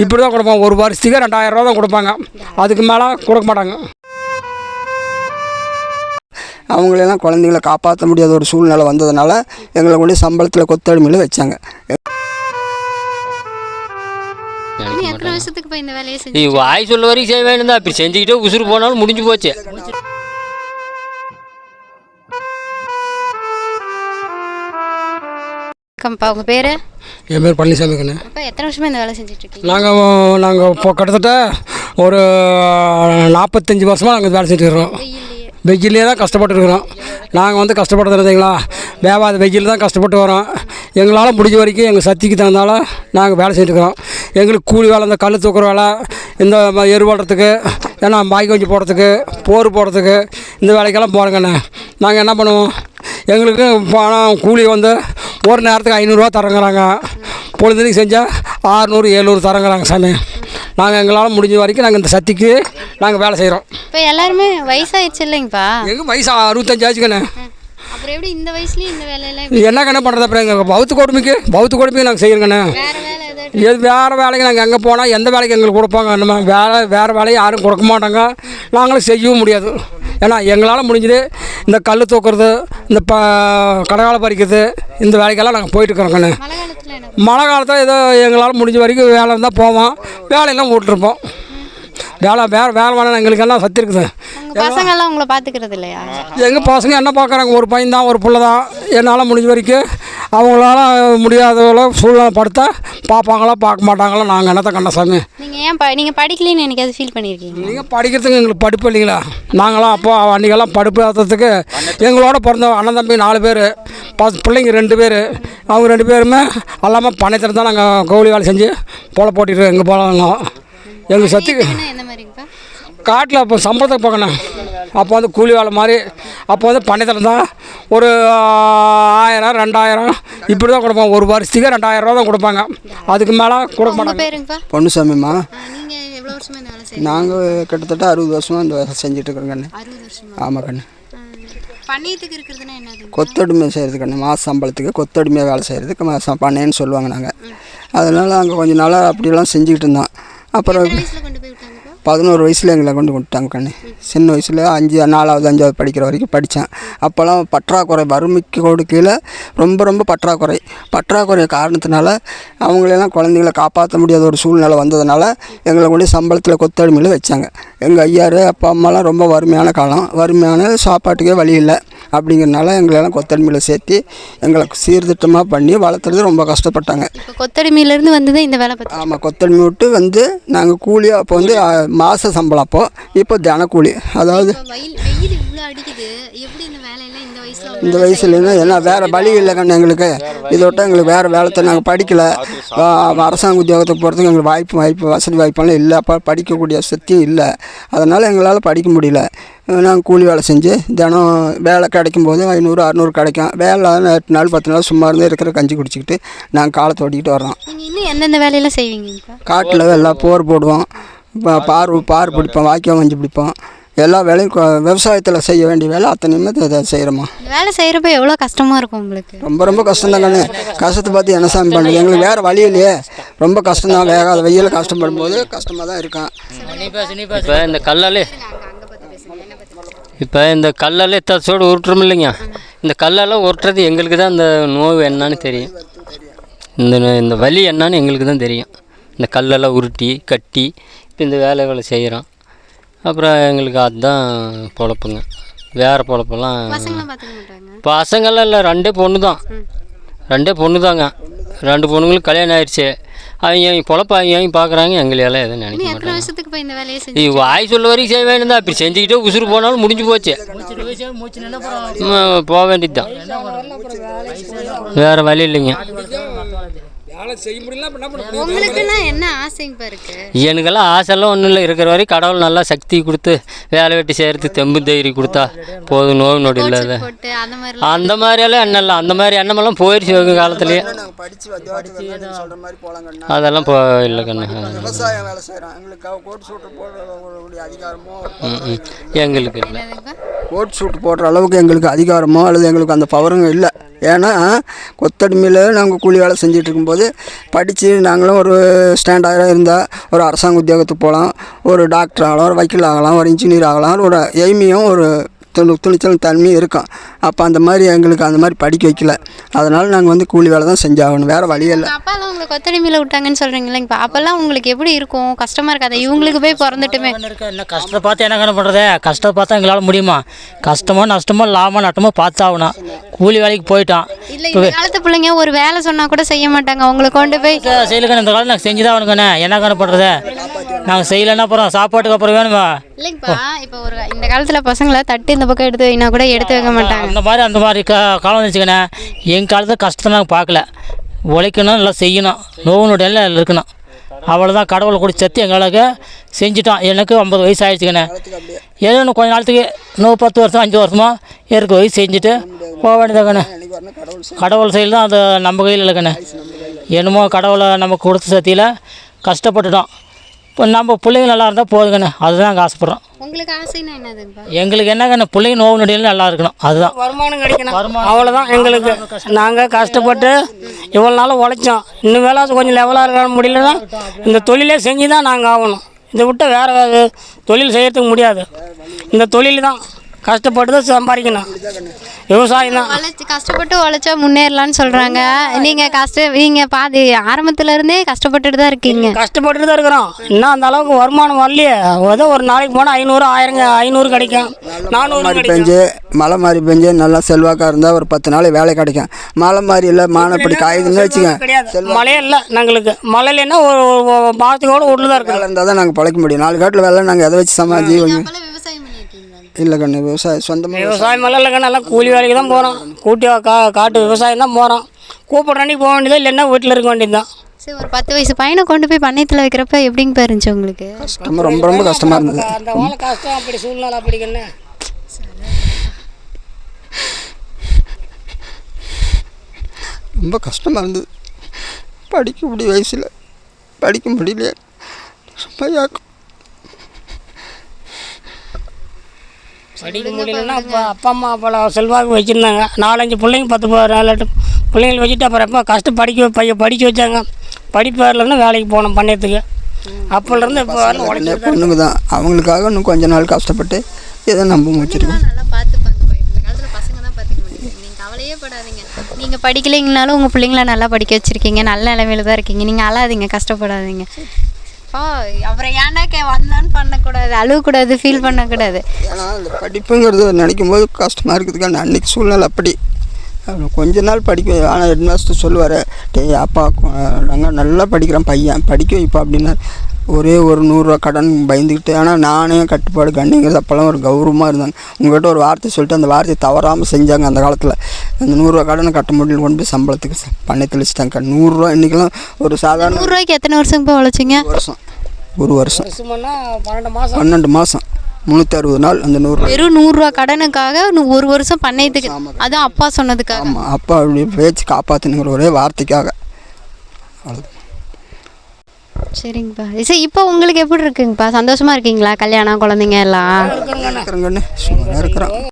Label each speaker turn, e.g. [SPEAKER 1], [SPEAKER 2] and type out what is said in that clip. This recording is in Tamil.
[SPEAKER 1] இப்படி தான் கொடுப்பாங்க. ஒரு வருஷத்துக்கு ரெண்டாயிரம் ரூபா தான் கொடுப்பாங்க. அதுக்கு மேலே கொடுக்க மாட்டாங்க.
[SPEAKER 2] அவங்களெல்லாம் குழந்தைங்கள காப்பாற்ற முடியாத ஒரு சூழ்நிலை வந்ததுனால எங்களை கொண்டு சம்பளத்தில் கொத்தடிமையில் வச்சாங்க.
[SPEAKER 3] வாய் சொல்ல வரைக்கும் செய்ய வேண்டியதா அப்படி செஞ்சுக்கிட்டே உசுறு போனாலும் முடிஞ்சு போச்சு.
[SPEAKER 4] வணக்கம்ப்பா உங்கள் பேர்?
[SPEAKER 1] என் பேர் பழனிசாமி கண்ணு
[SPEAKER 4] அப்பா எத்தனை வருஷமா இந்த வேலை செஞ்சுட்டு இருக்கீங்க
[SPEAKER 1] நாங்கள் நாங்கள் இப்போ கிட்டத்தட்ட ஒரு நாற்பத்தஞ்சு வருஷமாக நாங்கள் வேலை செஞ்சுருக்கிறோம்
[SPEAKER 4] வெயில்லையே.
[SPEAKER 1] வெயிலே தான் கஷ்டப்பட்டு இருக்கிறோம் நாங்கள் வந்து கஷ்டப்பட்டு இருந்தீங்களா வேவாத வெயில் தான் கஷ்டப்பட்டு வரோம். எங்களால் முடிஞ்ச வரைக்கும் எங்கள் சக்திக்கு தகுந்தால நாங்கள் வேலை செஞ்சுருக்கிறோம் எங்களுக்கு கூலி வேலை இந்த கல் தூக்குற வேலை இந்த எரு போடுறதுக்கு ஏன்னா மாய் கொஞ்சி போடுறதுக்கு போர் போடுறதுக்கு இந்த வேலைக்கெல்லாம் போகிறோங்கண்ணே நாங்கள் என்ன பண்ணுவோம்? எங்களுக்கு பணம் கூலி வந்து ஒரு நேரத்துக்கு ஐநூறுரூவா தரங்கிறாங்க. பொழுதுனைக்கு செஞ்சால் ஆறுநூறு எழுநூறு தரங்கிறாங்க சாமி. நாங்கள் எங்களால் முடிஞ்ச வரைக்கும் நாங்கள் இந்த சக்திக்கு நாங்கள் வேலை செய்கிறோம்
[SPEAKER 4] இப்போ எல்லாருமே வயசாயிடுச்சு இல்லைங்கப்பா?
[SPEAKER 1] எங்கள் வயசு அறுபத்தஞ்சு ஆச்சுக்கண்ணே.
[SPEAKER 4] அப்புறம் எப்படி இந்த வயசுலயும் இந்த வேலையெல்லாம்
[SPEAKER 1] என்ன கண்ணே பண்ணுறது அப்புறம் எங்கள் பௌத்து கொடுமைக்கு? பௌத்து கொடுமைக்கு நாங்கள்
[SPEAKER 4] ஏதாவது
[SPEAKER 1] எது வேறு வேலைக்கு நாங்கள் எங்கே போனால் எந்த வேலைக்கு எங்களுக்கு கொடுப்பாங்க நம்ம வேலை வேறு வேலையை யாரும் கொடுக்க மாட்டாங்க. நாங்களும் செய்யவும் முடியாது. ஏன்னா எங்களால் முடிஞ்சது இந்த கல் தூக்குறது இந்த ப கடகால பறிக்கிறது இந்த வேலைக்கெல்லாம் நாங்கள்
[SPEAKER 4] காலத்துல என்ன?
[SPEAKER 1] மழை காலத்தில் ஏதோ எங்களால் முடிஞ்ச வரைக்கும் வேலை இருந்தால் போவோம். வேலையெல்லாம் விட்டுருப்போம் வேலை வேறு வேலை வேணாம் எங்களுக்கு எல்லாம் சத்து இருக்குது.
[SPEAKER 4] உங்க பசங்க எல்லாம் உங்களை பாத்துக்கிறது இல்லையா
[SPEAKER 1] எங்கள் பசங்க என்ன பார்க்குறாங்க ஒரு பையன் தான் ஒரு பிள்ளை தான். என்னால் முடிஞ்ச வரைக்கும் அவங்களால முடியாதவளோ சூழ்நிலை படுத்தா பார்ப்பாங்களா பார்க்க மாட்டாங்களா? நாங்கள் என்னத்த கண்ட சாமி
[SPEAKER 4] நீங்க ஏன் ப நீங்க படிக்கலைன்னு எனக்கு அது ஃபீல் பண்ணியிருக்கீங்க
[SPEAKER 1] நீங்கள் படிக்கிறதுக்கு எங்களுக்கு படிப்பு இல்லைங்களா? நாங்களாம் அப்போ அன்றைக்கெல்லாம் படிப்பு ஏற்றத்துக்கு எங்களோட பிறந்த அண்ணன் தம்பி நாலு பேர் பஸ் பிள்ளைங்க ரெண்டு பேர் அவங்க ரெண்டு பேருமே எல்லாமே பணத்தில் தான் நாங்கள் கோழி வேலை செஞ்சு போல போட்டிட்டு எங்கள் போலாங்க எங்கள் சத்துக்கு காட்டில் அப்போ சம்பளத்துக்கு போகணும் அப்போ வந்து கூலி வேலை மாதிரி அப்போ வந்து பணத்தில் தான் ஒரு ஆயிரம் ரெண்டாயிரம். இப்படி தான் கொடுப்பாங்க. ஒரு வருஷத்துக்கு ரெண்டாயிரம் ரூபா தான் கொடுப்பாங்க. அதுக்கு மேலே கொடுக்க மாட்டாங்க.
[SPEAKER 4] செய்யறீங்க
[SPEAKER 2] நாங்கள் கிட்டத்தட்ட அறுபது வருஷமாக இந்த வேலை செஞ்சுட்டு இருக்கிறோம் கண்ணு. ஆமாம் கண்ணு கொத்தடிமை செய்கிறது கண்ணு மாத சம்பளத்துக்கு கொத்தடிமையாக வேலை செய்கிறதுக்கு மாதம் பண்ணேன்னு சொல்லுவாங்க நாங்கள் அதனால் அங்கே கொஞ்ச நாளாக அப்படியெல்லாம் செஞ்சுக்கிட்டு இருந்தோம். அப்புறம்
[SPEAKER 4] எத்தனை வயசுல கொண்டு போய் விட்டாங்கப்பா
[SPEAKER 2] பதினோரு வயசில் எங்களை கொண்டு விட்டாங்க கண்ணு. சின்ன வயசில் அஞ்சு நாலாவது அஞ்சாவது படிக்கிற வரைக்கும் படித்தேன் அப்போல்லாம் பற்றாக்குறை வறுமைக்கு கோடு கீழே ரொம்ப ரொம்ப பற்றாக்குறை. பற்றாக்குறை காரணத்தினால அவங்களெல்லாம் குழந்தைங்கள காப்பாற்ற முடியாத ஒரு சூழ்நிலை வந்ததுனால எங்களை கொண்டு சம்பளத்தில் கொத்தடிமையில் வச்சாங்க. எங்கள் ஐயாரு அப்பா அம்மாலாம் ரொம்ப வறுமையான காலம். வறுமையான சாப்பாட்டுக்கே வழி இல்லை. அப்படிங்கிறனால எங்களெல்லாம் கொத்தடிமையில் சேர்த்து எங்களை சீர்திட்டமாக பண்ணி வளர்த்துறது ரொம்ப கஷ்டப்பட்டாங்க.
[SPEAKER 4] இப்போ கொத்தடிமையில இருந்து வந்தது இந்த வேலை
[SPEAKER 2] ஆமாம் கொத்தடிமை விட்டு வந்து நாங்கள் கூலியாக அப்போ வந்து மாத சம்பளம் அப்போ. இப்போ தினக்கூலி அதாவது
[SPEAKER 4] இந்த வேலையெல்லாம் இந்த வயசுல
[SPEAKER 2] இந்த வயசுலேருந்து ஏன்னா வேறு வழி இல்லை கண்ணு எங்களுக்கு. இதை விட்டு எங்களுக்கு வேறு வேலை நாங்கள் படிக்கலை. அரசாங்க உத்தியோகத்துக்கு போகிறதுக்கு எங்களுக்கு வாய்ப்பு வாய்ப்பு வசதி வாய்ப்பெல்லாம் இல்லை. அப்போ படிக்கக்கூடிய சக்தியும் இல்லை. அதனால் எங்களால் படிக்க முடியல. நாங்கள் கூலி வேலை செஞ்சு தினம் வேலை கிடைக்கும் போது ஐநூறு அறநூறு கிடைக்கும். வேலை எட்டு நாள் பத்து நாள் சும்மா இருந்து இருக்கிற கஞ்சி குடிச்சிக்கிட்டு நாங்கள் காலத்தை ஓட்டிக்கிட்டு
[SPEAKER 4] நீங்க இன்னும் எந்தெந்த வேலையெல்லாம் செய்வீங்கப்பா
[SPEAKER 2] காட்டில் எல்லாம் போர் போடுவோம். பார் பார் பிடிப்போம் வாய்க்கால் மஞ்சு பிடிப்போம். எல்லா வேலையும் விவசாயத்தில் செய்ய வேண்டிய வேலை அத்தனையுமே இதை செய்கிறோமா
[SPEAKER 4] இந்த வேலை செய்யறப்ப எவ்வளோ கஷ்டமா இருக்கும் உங்களுக்கு?
[SPEAKER 2] ரொம்ப ரொம்ப கஷ்டம் தான் கண்ணு கஷ்டத்தை பார்த்து என்ன சாமி பண்ணுறது எங்களுக்கு வேறு வழி இல்லையே. ரொம்ப கஷ்டம் தான் வேகாத வெயில் கஷ்டப்படும் போது கஷ்டமாக தான் இருக்கும்
[SPEAKER 3] இப்போ இந்த கல்லாலே இப்போ இந்த கல்லாலே தச்சோடு உருட்டுறோம் இல்லைங்க. இந்த கல்லெல்லாம் உருட்டுறது எங்களுக்கு தான் இந்த நோவு என்னன்னு தெரியும். இந்த இந்த வலி என்னன்னு எங்களுக்கு தான் தெரியும். இந்த கல்லெல்லாம் உருட்டி கட்டி இப்போ இந்த வேலைகளை செய்கிறோம். அப்புறம் எங்களுக்கு அதுதான் பொழப்புங்க. வேறு பொழப்பெல்லாம் பசங்கள்லாம் இல்லை ரெண்டே பொண்ணு தான் ரெண்டே பொண்ணு தாங்க ரெண்டு பொண்ணுங்களுக்கு கல்யாணம் ஆயிடுச்சு. அவங்க அவங்க பொழப்ப அவங்க பார்க்குறாங்க எங்களையெல்லாம் எதுவும் நினைக்க மாட்டாங்க.
[SPEAKER 4] வருஷத்துக்கு போய் இந்த வேலையை செஞ்சு
[SPEAKER 3] நீ வாய் சொல்ல வரைக்கும் செய்ய வேண்டியதா அப்படி செஞ்சுக்கிட்டே உசுறு போனாலும் முடிஞ்சு போச்சு. ம், போக வேண்டியது தான் வேறு வழி இல்லைங்க.
[SPEAKER 1] வேலை செய்ய முடியல அப்ப என்ன பண்ண
[SPEAKER 4] உங்களுக்குன்னா என்ன ஆசைங்கப்பா இருக்கு?
[SPEAKER 3] எனக்கெல்லாம் ஆசைலாம் ஒன்றும் இல்லை. இருக்கிற வரைக்கும் கடவுள் நல்லா சக்தி கொடுத்து வேலை வெட்டி செய்கிறதுக்கு தெம்பு தைரியம் கொடுத்தா போதும் நோய் நொடி இல்லாத.
[SPEAKER 4] அந்த
[SPEAKER 3] மாதிரியெல்லாம் எண்ணம் இல்லை. அந்த மாதிரி எண்ணமெல்லாம் போயிடுச்சு வெகு காலத்துலேயே. அதெல்லாம் போ இல்லை கண்ணு
[SPEAKER 2] எங்களுக்கு
[SPEAKER 3] இல்லை?
[SPEAKER 2] கோட் சூட் போடுற அளவுக்கு எங்களுக்கு அதிகாரமோ அல்லது எங்களுக்கு அந்த பவருங்க இல்லை. ஏன்னா கொத்தடிமையில் நாங்கள் கூலி வேலை செஞ்சுட்டு இருக்கும்போது படித்து நாங்களும் ஒரு ஸ்டாண்டர்டாக இருந்தால் ஒரு அரசாங்க உத்தியோகத்துக்கு போகலாம் ஒரு டாக்டர் ஆகலாம் ஒரு வக்கீல் ஆகலாம் ஒரு இன்ஜினியர் ஆகலாம் ஒரு எய்மியும் ஒரு துணி துணிச்சல் தன்மையும் இருக்கும். அப்போ அந்த மாதிரி எங்களுக்கு அந்த மாதிரி படிக்க வைக்கல. அதனால் நாங்கள் வந்து கூலி வேலை தான் செஞ்சாகணும். வேறு வழி இல்லை.
[SPEAKER 4] அப்பாலாம் உங்களை கொத்தடிமையில் விட்டாங்கன்னு சொல்றீங்களா இப்போ அப்போல்லாம் உங்களுக்கு எப்படி இருக்கும்? கஷ்டமா இருக்காது? இவங்களுக்கு போய் பிறந்துட்டுமே.
[SPEAKER 5] இருக்க. என்ன கஷ்டத்தை பார்த்து என்ன பண்ணுறது கஷ்டத்தை பார்த்தா எங்களால் முடியுமா? கஷ்டமோ நஷ்டமோ லாபமோ நட்டமோ பார்த்தாகணும். கூலி வேலைக்கு போயிட்டான்.
[SPEAKER 4] இல்லை இந்த காலத்து பிள்ளைங்க ஒரு வேலை சொன்னா கூட செய்ய மாட்டாங்க. அவங்களை கொண்டு போய்
[SPEAKER 5] செய்யலக்கண்ணே இந்த காலம் நாங்கள் செஞ்சு தான் அவனுக்கண்ணே என்ன கண்ணு பண்ணுறது நாங்கள் செய்யலைன்னா அப்புறம் சாப்பாட்டுக்கு அப்புறம் வேணுமா?
[SPEAKER 4] இல்லைங்கப்பா இப்போ ஒரு இந்த காலத்துல பசங்களை தட்டு இந்த பக்கம் எடுத்து வைனா கூட எடுத்து வைக்க மாட்டாங்க.
[SPEAKER 5] அந்த மாதிரி அந்த மாதிரி கா காலம் வந்துச்சுக்கண்ணே எங்கள் காலத்தில் கஷ்டத்தை நாங்கள் பார்க்கல. உழைக்கணும் நல்லா செய்யணும். நோவு நொடியெல்லாம் இருக்கணும். அவ்வளோதான் கடவுளை கூட செத்து எங்களுக்கு செஞ்சுட்டான். எனக்கு ஐம்பது வயசு ஆயிடுச்சுக்கண்ணே ஏதோ இன்னும் கொஞ்ச நாளத்துக்கு இன்னும் பத்து வருஷம் அஞ்சு வருஷமாக இருக்க வயசு செஞ்சுட்டு போக வேண்டியதாக்கண்ணே கடவுள் செயல் தான் அது நம்ம கையில் இல்லைக்கண்ணே. என்னமோ கடவுளை நமக்கு கொடுத்த சத்தியில் கஷ்டப்பட்டுட்டோம். இப்போ நம்ம பிள்ளைங்க நல்லா இருந்தால் போதுங்கண்ணே. அதுதான் நாங்கள் ஆசைப்பட்றோம்.
[SPEAKER 4] உங்களுக்கு ஆசைன்னா
[SPEAKER 5] எங்களுக்கு என்னங்கண்ணே பிள்ளைங்க நோவு நொடியில் நல்லா இருக்கணும். அதுதான்.
[SPEAKER 6] வருமானம் கிடைக்கணும். அவ்வளோதான் எங்களுக்கு. நாங்கள் கஷ்டப்பட்டு இவ்வளோ நாளும் உழைச்சோம். இன்னும் வேலை கொஞ்சம் லெவலாக இருக்க முடியலன்னா இந்த தொழிலே செஞ்சு தான் நாங்கள் ஆகணும். இதை விட்டு வேறு தொழில் செய்யறதுக்கு முடியாது. இந்த தொழில் தான் கஷ்டப்பட்டு தான் சம்பாதிக்கணும். விவசாயம் தான்.
[SPEAKER 4] உழைச்சி கஷ்டப்பட்டு உழைச்சா முன்னேறலாம்னு சொல்றாங்க. நீங்க கஷ்ட நீங்க பாதி ஆரம்பத்துல இருந்தே கஷ்டப்பட்டுட்டு தான் இருக்கீங்க.
[SPEAKER 6] கஷ்டப்பட்டுட்டு தான் இருக்கிறோம். இன்னும் அந்த அளவுக்கு வருமானம் வரலையே. ஏதோ ஒரு நாளைக்கு போனால் ஐநூறு ஆயிரங்க ஐநூறு கிடைக்கும். நானூறு
[SPEAKER 2] மாதிரி பெஞ்சு மழை மாதிரி பெஞ்சு நல்லா செல்வாக்காக இருந்தால் ஒரு பத்து நாள் வேலை கிடைக்கும். மழை மாதிரி இல்லை மானப்படி காயுதுன்னு வச்சுக்கோங்க.
[SPEAKER 6] கிடையாது. மழையே இல்லை எங்களுக்கு. மழை இல்லைன்னா ஒரு மாதத்துக்கோட வீட்டில் தான் இருக்கணும்
[SPEAKER 2] வேலை இருந்தால் தான் நாங்கள் பழைக்க முடியும். நாலு காட்டில் வேலை நாங்கள் எதை வச்சு சமாளி இல்லை கண்ணு விவசாயம் சொந்தமாக
[SPEAKER 6] விவசாயம் எல்லாம் இல்லைங்க நல்லா கூலி வேலைக்கு தான் போகிறோம் கூட்டி கா காட்டு விவசாயம் தான் போகிறோம் கூப்பிட்ற அன்னைக்கு போக வேண்டியது இல்லைன்னா வீட்டில் இருக்க வேண்டியது தான்
[SPEAKER 4] சரி ஒரு பத்து வயசு பையனை கொண்டு போய் பண்ணையத்தில் வைக்கிறப்ப எப்படிங்க இருந்துச்சு உங்களுக்கு?
[SPEAKER 2] கஷ்டமாக ரொம்ப ரொம்ப கஷ்டமாக இருந்தது.
[SPEAKER 6] அந்த வாழை கஷ்டம் அப்படி சூழ்நிலை அப்படிங்கன்னு
[SPEAKER 2] ரொம்ப கஷ்டமாக இருந்தது. படிக்க முடிய வயசில். படிக்க முடியல ரொம்ப
[SPEAKER 6] படிக்க முடியலன்னா அப்போ அப்பா அம்மா அப்போ செல்வாக்கு வச்சுருந்தாங்க. நாலஞ்சு பிள்ளைங்க பத்து நாலு எட்டு பிள்ளைங்களை வச்சுட்டு அப்புறம் எப்போ கஷ்டம் படிக்க பையன் படிக்க வச்சாங்க. படிப்பு வரலன்னா வேலைக்கு போனோம் பண்ணையத்துக்கு. அப்போலேருந்து இப்போ உழைச்சி
[SPEAKER 2] பொண்ணுங்க தான். அவங்களுக்காக இன்னும் கொஞ்ச நாள் கஷ்டப்பட்டு ஏதோ நம்ப வச்சுருக்கோம்
[SPEAKER 4] நல்லா பார்த்துப்பாங்க இந்த காலத்தில் பசங்க தான் பார்த்துக்க முடியும். நீங்கள் கவலையே படாதீங்க. நீங்கள் படிக்கலைங்கனாலும் உங்கள் பிள்ளைங்கள நல்லா படிக்க வச்சுருக்கீங்க. நல்ல நிலைமையில தான் இருக்கீங்க. நீங்கள் அழாதீங்க கஷ்டப்படாதீங்க. அப்பா அப்புறம் ஏன்னாக்கே கே வந்தான்னு பண்ணக்கூடாது அழுகக்கூடாது ஃபீல் பண்ணக்கூடாது.
[SPEAKER 2] ஏன்னா இந்த படிப்புங்கிறது நினைக்கும் போது கஷ்டமாக இருக்குதுக்கான அன்றைக்கி சூழ்நிலை அப்படி. கொஞ்ச நாள் படிக்க ஆனால் ஹெட் மாஸ்டர் சொல்லுவார்? டேய் அப்பா நாங்கள் நல்லா படிக்கிறோம் பையன் படிக்க இப்போ அப்படின்னா ஒரே ஒரு நூறுரூவா கடன் பயந்துக்கிட்டு ஆனால் நானே கட்டுப்பாடு கண்ணிங்கிறது அப்போல்லாம் ஒரு கௌரவமாக இருந்தாங்க. உங்கள்கிட்ட ஒரு வார்த்தை சொல்லிட்டு அந்த வார்த்தையை தவறாமல் செஞ்சாங்க அந்த காலத்தில். அந்த நூறுரூவா கடனை கட்ட முடியல கொண்டு போய் சம்பளத்துக்கு பண்ணை தெளிச்சிட்டாங்க. நூறுரூவா இன்றைக்கெல்லாம் ஒரு சாதாரண
[SPEAKER 4] நூறுரூவாய்க்கு எத்தனை வருஷம் போய் உழைச்சிங்க?
[SPEAKER 2] வருஷம். ஒரு வருஷம்.
[SPEAKER 6] பன்னெண்டு மாதம்
[SPEAKER 2] பன்னெண்டு மாதம் முந்நூற்றி அறுபது நாள் அந்த நூறுரூவா
[SPEAKER 4] வெறும் நூறுரூவா கடனுக்காக நூ- ஒரு வருஷம் பண்ணையத்துக்கு அதுவும் அப்பா சொன்னதுக்காக.
[SPEAKER 2] ஆமாம் அப்பா அப்படி பேச்சு காப்பாற்றுனுங்கிற ஒரே வார்த்தைக்காக. அவ்வளோதான்
[SPEAKER 4] சரிங்கப்பா. சரி இப்போ உங்களுக்கு எப்படி இருக்குங்கப்பா? சந்தோஷமா இருக்கீங்களா? கல்யாணம் குழந்தைங்க எல்லாம்?
[SPEAKER 2] இருக்கிறோம்.